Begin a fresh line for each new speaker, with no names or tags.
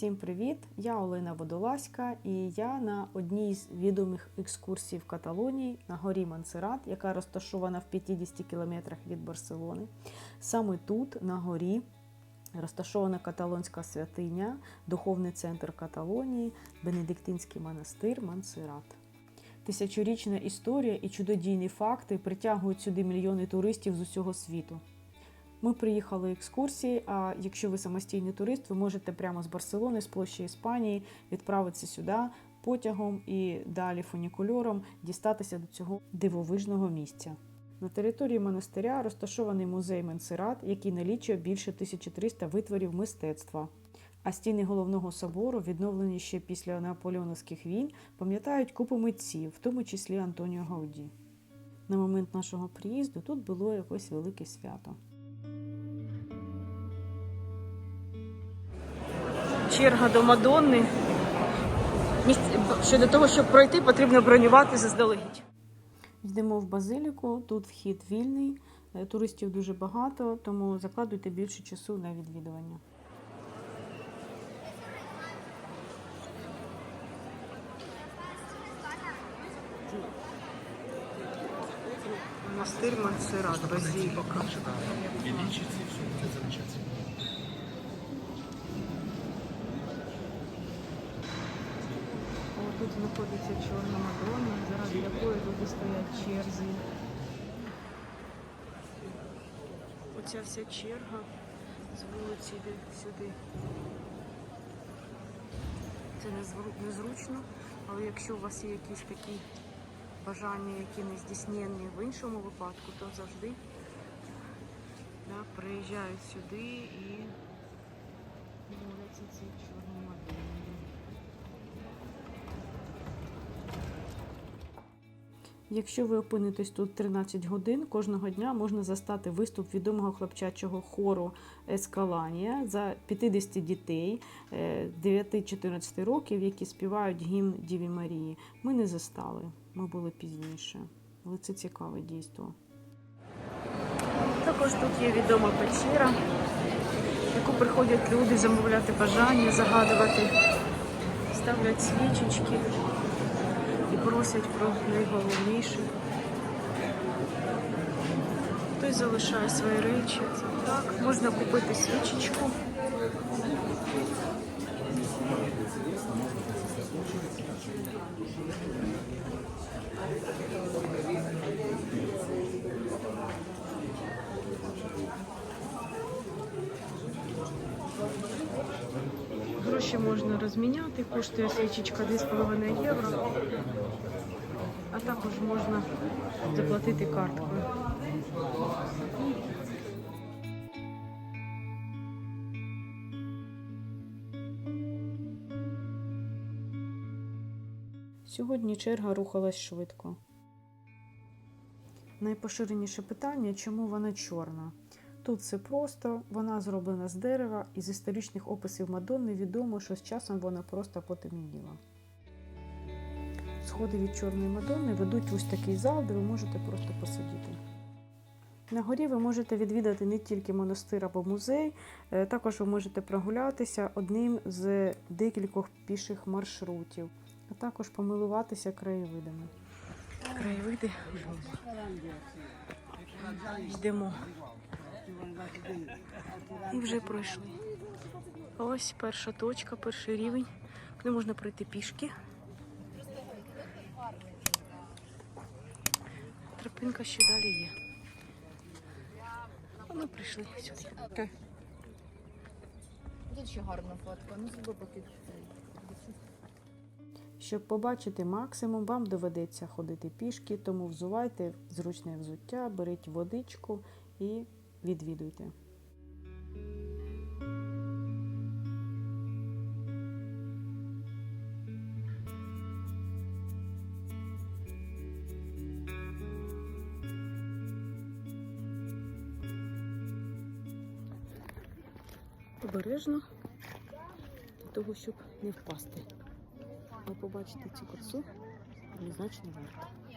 Всім привіт! Я Олена Водолазька і я на одній з відомих екскурсій в Каталонії на горі Монсеррат, яка розташована в 50 кілометрах від Барселони. Саме тут, на горі, розташована каталонська святиня, духовний центр Каталонії, Бенедиктинський монастир Монсеррат. Тисячорічна історія і чудодійні факти притягують сюди мільйони туристів з усього світу. Ми приїхали екскурсії. А якщо ви самостійний турист, ви можете прямо з Барселони, з площі Іспанії, відправитися сюди потягом і далі фунікульором дістатися до цього дивовижного місця. На території монастиря розташований музей Менсерат, який налічує більше 1300 витворів мистецтва. А стіни головного собору, відновлені ще після наполеоновських війн, пам'ятають купу митців, в тому числі Антоніо Гауді. На момент нашого приїзду тут було якось велике свято. Черга до Мадонни. Що для того, щоб пройти, потрібно бронювати заздалегідь. Йдемо в базиліку, тут вхід вільний, е, туристів дуже багато, тому закладуйте більше часу на відвідування. Монастир Монсеррат, базиліка.
Все замечательно.
Тут знаходиться чорна Мадонна, заради якої люди стоять в черзі. Оця вся черга з вулиці йде сюди. Це незру- незручно, але якщо у вас є якісь такі бажання, які не здійснені в іншому випадку, то завжди да, приїжджають сюди і Якщо ви опинитесь тут 13 годин, кожного дня можна застати виступ відомого хлопчачого хору Ескаланія за 50 дітей е, 9-14 років, які співають гімн Діві Марії. Ми не застали, ми були пізніше. Але це цікаве дійство. Також тут є відома печера, в яку приходять люди замовляти бажання, загадувати, ставлять свічечки просять про найголовніше. Хтось залишає свої речі. Так, можна купити свічечку. Гроші можна розміняти, коштує свічечка 2,5 євро. А також можна заплатити карткою. Сьогодні черга рухалась швидко. Найпоширеніше питання, чому вона чорна. Тут все просто, вона зроблена з дерева, і з історичних описів Мадонни відомо, що з часом вона просто потемніла. Сходи від чорної Мадонни ведуть ось такий зал, де ви можете просто посидіти. На горі ви можете відвідати не тільки монастир або музей, е, також ви можете прогулятися одним з декількох піших маршрутів, а також помилуватися краєвидами. Краєвиди йдемо. І вже пройшли. Ось перша точка, перший рівень, куди можна пройти пішки. Тропинка ще далі є. А ми прийшли сюди.
Тут ще гарна фотка, ну себе поки.
Щоб побачити максимум, вам доведеться ходити пішки, тому взувайте зручне взуття, беріть водичку і відвідуйте. Обережно для того, щоб не впасти. Але побачити цю красу однозначно варто.